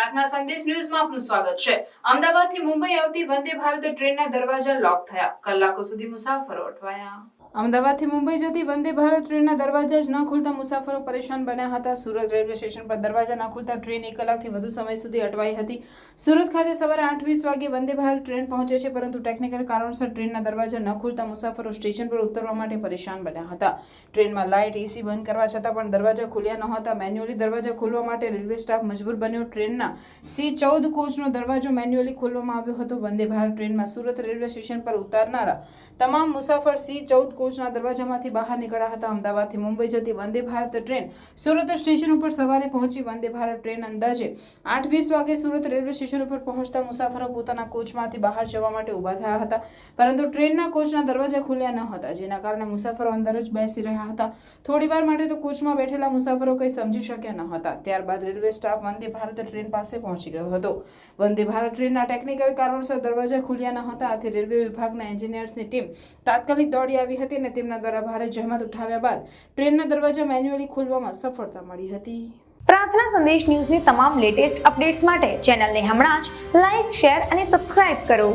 પ્રાર્થના સંદેશ ન્યૂઝમાં આપનું સ્વાગત છે. અમદાવાદથી મુંબઈ આવતી વંદે ભારત ટ્રેનના દરવાજા લોક થયા. કલાકો સુધી મુસાફરો અટવાયા. અમદાવાદથી મુંબઈ જતી વંદે ભારત ટ્રેનના દરવાજા જ ન ખુલતા મુસાફરો પરેશાન બન્યા હતા. સુરત રેલવે સ્ટેશન પર દરવાજા ન ખુલતા ટ્રેન એક કલાકથી વધુ સમય સુધી અટવાઈ હતી. સુરત ખાતે સવારે આઠ વીસ વાગે વંદે ભારત ટ્રેન પહોંચે છે, પરંતુ ટેકનિકલ કારણસર ટ્રેનના દરવાજા ન ખુલતા મુસાફરો સ્ટેશન પર ઉતરવા માટે પરેશાન બન્યા હતા. ટ્રેનમાં લાઇટ, એસી બંધ કરવા છતાં પણ દરવાજા ખુલ્યા નહોતા મેન્યુઅલી દરવાજા ખોલવા માટે રેલવે સ્ટાફ મજબૂર બન્યો. ટ્રેનના સી ચૌદ કોચનો દરવાજો મેન્યુઅલી ખોલવામાં આવ્યો હતો. વંદે ભારત ટ્રેનમાં સુરત રેલવે સ્ટેશન પર ઉતારનારા તમામ મુસાફર સી ચૌદ કોચના દરવાજામાંથી બહાર નીકળ્યા હતા. અમદાવાદથી મુંબઈ જતી વંદે ભારત ટ્રેન સુરત સ્ટેશન ઉપર સવારે પહોંચી વંદે ભારત ટ્રેન અંદાજે આઠ વીસ વાગે સુરત રેલવે સ્ટેશન ઉપર પહોંચતા મુસાફરો પોતાના કોચમાંથી બહાર જવા માટે ઊભા થયા હતા. પરંતુ ટ્રેનના કોચના દરવાજા ખુલ્યા ન હતા, જેના કારણે મુસાફરો અંદર જ બેસી રહ્યા હતા. થોડીવાર માટે તો કોચમાં બેઠેલા મુસાફરો કંઈ સમજી શક્યા ન હતા. ત્યારબાદ railway staff Vande Bharat train પાસે પહોંચી ગયો હતો. વંદે ભારત ટ્રેનના ટેકનિકલ કારણોસર દરવાજા ખુલ્યા ન હતા. આથી રેલવે વિભાગના એન્જિનિયર્સની ટીમ તાત્કાલિક દોડી આવી હતી. અને તેમના દ્વારા ભારે જહેમત ઉઠાવ્યા બાદ ટ્રેનના દરવાજા મેન્યુઅલી ખોલવામાં સફળતા મળી હતી. પ્રાર્થના સંદેશ ન્યૂઝની તમામ લેટેસ્ટ અપડેટ્સ માટે ચેનલને હમણાં જ લાઈક, શેર અને સબસ્ક્રાઇબ કરો.